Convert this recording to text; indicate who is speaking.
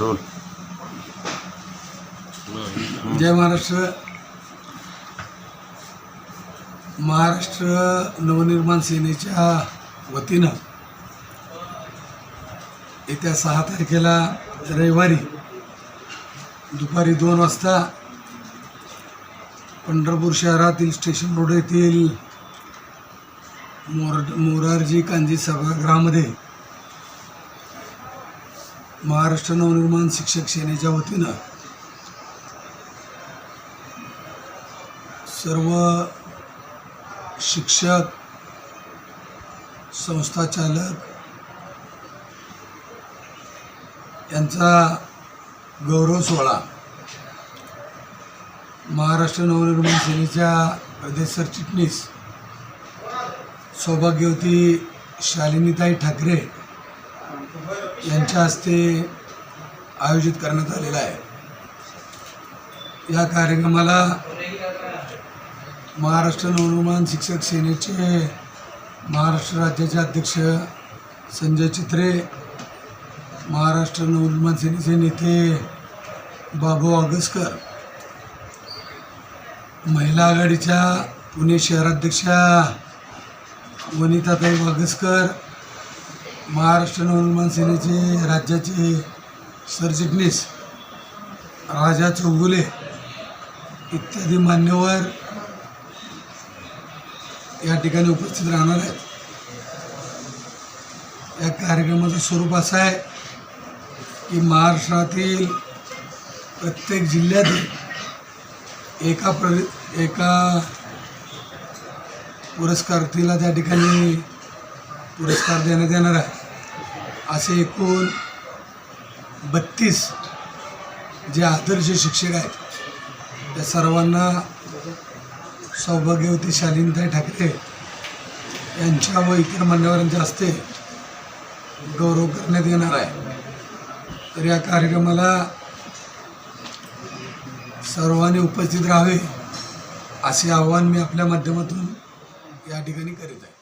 Speaker 1: Role
Speaker 2: जय महाराष्ट्र. महाराष्ट्र नवनिर्माण सेनेच्या वतीनं येत्या सहा तारखेला रविवारी दुपारी दोन वाजता पंढरपूर शहरातील स्टेशन रोड येथील मोर मोरारजी कांजी सभागृहामध्ये महाराष्ट्र नवनिर्माण शिक्षक सेनेच्या वतीनं सर्व शिक्षक संस्था चालक यांचा गौरव सोहळा महाराष्ट्र नवनिर्माण सेनेच्या प्रदेश सरचिटणीस सौभाग्यवती शालिनीताई ठाकरे यांच्या हस्ते आयोजित करण्यात आलेला आहे. या कार्यक्रमाला महाराष्ट्र नवनिर्माण शिक्षक सेनेचे महाराष्ट्र राज्याचे अध्यक्ष संजय चित्रे महाराष्ट्र नवनिर्माण सेनेचे नेते बाबू आगसकर महिला आघाडीच्या पुणे शहराध्यक्षा वनिताताई वागसकर महाराष्ट्र नवनिर्माण सेनेचे राज्याचे सरचिटणीस राजा चौगुले इत्यादी मान्यवर या ठिकाणी उपस्थित राहणार आहेत. या कार्यक्रमाचं स्वरूप असं आहे की महाराष्ट्रातील प्रत्येक जिल्ह्यातील एका प्र एका पुरस्कारार्थीला त्या ठिकाणी पुरस्कार देण्यात येणार आहे. असे एकूण बत्तीस जे आदर्श शिक्षक आहेत त्या सर्वांना सौभाग्यवती शालीनताई ठाकरे यांच्या व इतर मान्यवरांच्या हस्ते गौरव करण्यात येणार आहे. तर या कार्यक्रमाला सर्वांनी उपस्थित राहावे असे आवाहन मी आपल्या माध्यमातून या ठिकाणी करीत आहे.